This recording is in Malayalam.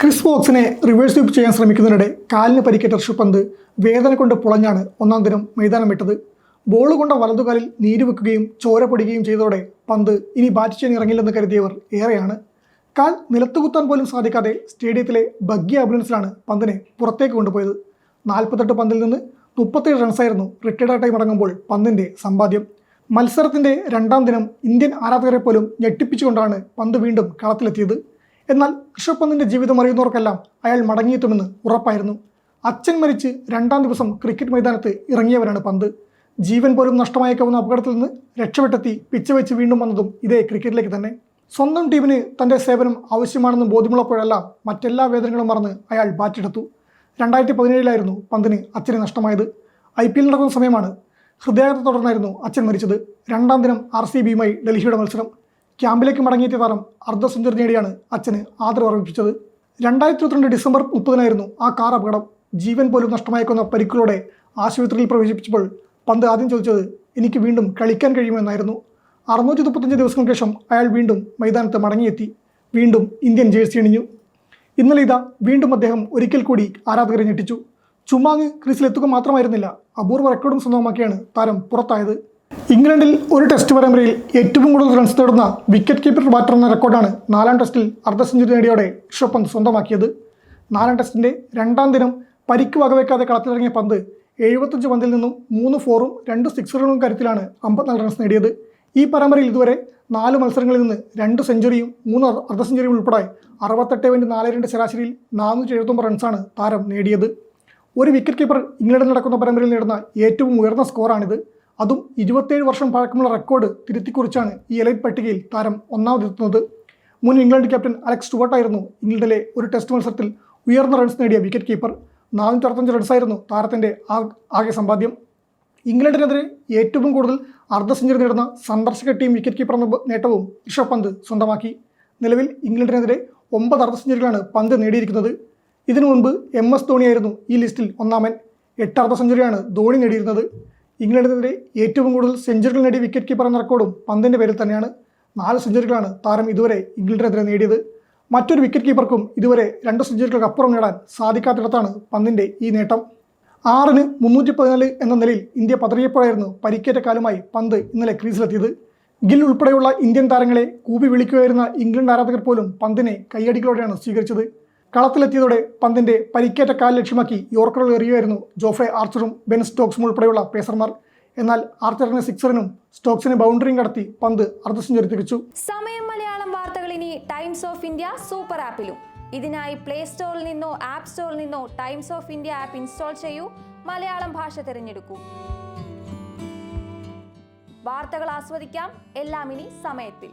ക്രിസ് വോക്സിനെ റിവേഴ്സ് സ്വീപ്പ് ചെയ്യാൻ ശ്രമിക്കുന്നതിനിടെ കാലിന് പരിക്കേറ്റ ഋഷഭ് പന്ത് വേദന കൊണ്ട് പുളഞ്ഞാണ് ഒന്നാം ദിനം മൈതാനം വിട്ടത് ബോൾ കൊണ്ട വലതുകാലിൽ നീര് വെക്കുകയും ചോര പൊടിയുകയും ചെയ്തതോടെ പന്ത് ഇനി ബാറ്റ് ചെയ്യാൻ ഇറങ്ങില്ലെന്ന് കരുതിയവർ ഏറെയാണ്. കാൽ നിലത്തുകുത്താൻ പോലും സാധിക്കാതെ സ്റ്റേഡിയത്തിലെ ബഗ്ഗി ആംബുലൻസിലാണ് പന്തിനെ പുറത്തേക്ക് കൊണ്ടുപോയത്. നാൽപ്പത്തെട്ട് പന്തിൽ നിന്ന് മുപ്പത്തേഴ് റൺസായിരുന്നു റിട്ടയർഡ് ടൈം അടങ്ങുമ്പോൾ പന്തിന്റെ സമ്പാദ്യം. മത്സരത്തിന്റെ രണ്ടാം ദിനം ഇന്ത്യൻ ആരാധകരെ പോലും ഞെട്ടിപ്പിച്ചുകൊണ്ടാണ് പന്ത് വീണ്ടും കളത്തിലെത്തിയത്. എന്നാൽ ഋഷഭ് ജീവിതം അറിയുന്നവർക്കെല്ലാം അയാൾ മടങ്ങിയെത്തുമെന്ന് ഉറപ്പായിരുന്നു. അച്ഛൻ മരിച്ച് രണ്ടാം ദിവസം ക്രിക്കറ്റ് മൈതാനത്ത് ഇറങ്ങിയവരാണ് പന്ത്. ജീവൻ പോലും നഷ്ടമായേക്കാവുന്ന അപകടത്തിൽ നിന്ന് രക്ഷപ്പെട്ടെത്തി പിച്ച വെച്ച് വീണ്ടും വന്നതും ഇതേ ക്രിക്കറ്റിലേക്ക് തന്നെ. സ്വന്തം ടീമിന് തന്റെ സേവനം ആവശ്യമാണെന്ന് ബോധ്യമുള്ളപ്പോഴെല്ലാം മറ്റെല്ലാ വേദനകളും മറന്ന് അയാൾ ബാറ്റെടുത്തു. രണ്ടായിരത്തി പതിനേഴിലായിരുന്നു പന്തിന് അച്ഛന് നഷ്ടമായത്. ഐ പി എൽ നടക്കുന്ന സമയമാണ് ഹൃദയാഘത്തെ തുടർന്നായിരുന്നു അച്ഛൻ മരിച്ചത്. രണ്ടാം ദിനം ആർ സി ബിയുമായി ഡൽഹിയുടെ മത്സരം. ക്യാമ്പിലേക്ക് മടങ്ങിയെത്തിയ താരം അർദ്ധ സെഞ്ചുറി നേടിയാണ് അച്ഛന് ആദരവ് അർപ്പിച്ചത്. രണ്ടായിരത്തി ഇരുപത്തിരണ്ട് ഡിസംബർ മുപ്പതിനായിരുന്നു ആ കാർ അപകടം. ജീവൻ പോലും നഷ്ടമായേക്കുന്ന പരിക്കുകളോടെ ആശുപത്രിയിൽ പ്രവേശിപ്പിച്ചപ്പോൾ പന്ത് ആദ്യം ചോദിച്ചത് എനിക്ക് വീണ്ടും കളിക്കാൻ കഴിയുമെന്നായിരുന്നു അറുന്നൂറ്റി മുപ്പത്തഞ്ച് ദിവസങ്ങൾക്ക് ശേഷം അയാൾ വീണ്ടും മൈതാനത്ത് മടങ്ങിയെത്തി. വീണ്ടും ഇന്ത്യൻ ജേഴ്സി അണിഞ്ഞു. ഇന്നലെ ഇതാ വീണ്ടും അദ്ദേഹം ഒരിക്കൽ കൂടി ആരാധകരെ ഞെട്ടിച്ചു. ചുമ്മാങ് ക്രീസിലെത്തുക മാത്രമായിരുന്നില്ല. അപൂർവ റെക്കോർഡും സ്വന്തമാക്കിയാണ് താരം പുറത്തായത്. ഇംഗ്ലണ്ടിൽ ഒരു ടെസ്റ്റ് പരമ്പരയിൽ ഏറ്റവും കൂടുതൽ റൺസ് നേടുന്ന വിക്കറ്റ് കീപ്പർ ബാറ്റർ എന്ന റെക്കോർഡാണ് നാലാം ടെസ്റ്റിൽ അർദ്ധ സെഞ്ചുറി നേടിയോടെ ഋഷഭ് പന്ത് സ്വന്തമാക്കിയത്. നാലാം ടെസ്റ്റിന്റെ രണ്ടാം ദിനം പരിക്ക് വകവെക്കാതെ കളത്തിലിറങ്ങിയ പന്ത് എഴുപത്തഞ്ച് പന്തിൽ നിന്നും മൂന്ന് ഫോറും രണ്ട് സിക്സറുകളും കരുത്തിലാണ് അമ്പത്തിനാല് റൺസ് നേടിയത്. ഈ പരമ്പരയിൽ ഇതുവരെ നാല് മത്സരങ്ങളിൽ നിന്ന് രണ്ട് സെഞ്ചുറിയും മൂന്ന് അർദ്ധ സെഞ്ചുറിയും ഉൾപ്പെടെ അറുപത്തെട്ട് പോയിന്റ് നാല് രണ്ട് ശരാശരിയിൽ നാനൂറ്റി എഴുപത്തൊമ്പത് റൺസാണ് താരം നേടിയത്. ഒരു വിക്കറ്റ് കീപ്പർ ഇംഗ്ലണ്ടിൽ നടക്കുന്ന പരമ്പരയിൽ നേടുന്ന ഏറ്റവും ഉയർന്ന സ്കോറാണിത് അതും ഇരുപത്തേഴ് വർഷം പഴക്കമുള്ള റെക്കോർഡ് തിരുത്തിക്കുറിച്ചാണ് ഈ എലൈറ്റ് പട്ടികയിൽ താരം ഒന്നാമതെത്തുന്നത്. മുൻ ഇംഗ്ലണ്ട് ക്യാപ്റ്റൻ അലക്സ് സ്റ്റുവർട്ടായിരുന്നു ഇംഗ്ലണ്ടിലെ ഒരു ടെസ്റ്റ് മത്സരത്തിൽ ഉയർന്ന റൺസ് നേടിയ വിക്കറ്റ് കീപ്പർ. നാനൂറ്റി അറുപത്തഞ്ച് റൺസായിരുന്നു താരത്തിന്റെ ആകെ സമ്പാദ്യം. ഇംഗ്ലണ്ടിനെതിരെ ഏറ്റവും കൂടുതൽ അർദ്ധ സെഞ്ചുറി നേടുന്ന സന്ദർശക ടീം വിക്കറ്റ് കീപ്പർ എന്ന നേട്ടവും ഋഷഭ് പന്ത് സ്വന്തമാക്കി. നിലവിൽ ഇംഗ്ലണ്ടിനെതിരെ ഒമ്പത് അർദ്ധ സെഞ്ചുറികളാണ് പന്ത് നേടിയിരിക്കുന്നത്. ഇതിനു മുൻപ് എം എസ് ധോണിയായിരുന്നു ഈ ലിസ്റ്റിൽ ഒന്നാമൻ. എട്ട് അർദ്ധ സെഞ്ചുറിയാണ് ധോണി നേടിയിരുന്നത്. ഇംഗ്ലണ്ടിനെതിരെ ഏറ്റവും കൂടുതൽ സെഞ്ചുറികൾ നേടിയ വിക്കറ്റ് കീപ്പർ എന്ന റെക്കോർഡും പന്തിന്റെ പേരിൽ തന്നെയാണ്. നാല് സെഞ്ചുറികളാണ് താരം ഇതുവരെ ഇംഗ്ലണ്ടിനെതിരെ നേടിയത്. മറ്റൊരു വിക്കറ്റ് കീപ്പർക്കും ഇതുവരെ രണ്ട് സെഞ്ചുറികൾക്ക് അപ്പുറം നേടാൻ സാധിക്കാത്തിടത്താണ് പന്തിന്റെ ഈ നേട്ടം. ആറിന് മുന്നൂറ്റി പതിനാല് എന്ന നിലയിൽ ഇന്ത്യ പതറിയപ്പോഴായിരുന്നു പരിക്കേറ്റ കാലുമായി പന്ത് ഇന്നലെ ക്രീസിലെത്തിയത്. ഗിൽ ഉൾപ്പെടെയുള്ള ഇന്ത്യൻ താരങ്ങളെ കൂപ്പി വിളിക്കുകയായിരുന്ന ഇംഗ്ലണ്ട് ആരാധകർ പോലും പന്തിനെ കൈയടികളോടെയാണ് സ്വീകരിച്ചത്. കളത്തിലെത്തിയതോടെ പന്തിന്റെ പരിക്കേറ്റ കാൽ ലക്ഷ്യമാക്കി യോർക്കറുകൾ എറിയുമായിരുന്നു ജോഫ്രെ ആർച്ചറും ബെൻ സ്റ്റോക്സും ഉൾപ്പെടെയുള്ള പേസർമാർ. എന്നാൽ ആർച്ചറിന് സിക്സറിനും സ്റ്റോക്സിന് ബൗണ്ടറിയും കടത്തി പന്ത് അർദ്ധ സെഞ്ചുറി തിരിച്ചു. സമയം മലയാളം വാർത്തകൾ ഇനി ടൈംസ് ഓഫ് ഇന്ത്യ സൂപ്പർ ആപ്പിലും. ഇതിനായി പ്ലേ സ്റ്റോറിൽ നിന്നോ ആപ്പ് സ്റ്റോറിൽ നിന്നോ Times of India app install ചെയ്യൂ. മലയാളം ഭാഷ തിരഞ്ഞെടുക്കൂ. വാർത്തകൾ ആസ്വദിക്കാം. എല്ലാം ഇനി സമയത്തിൽ.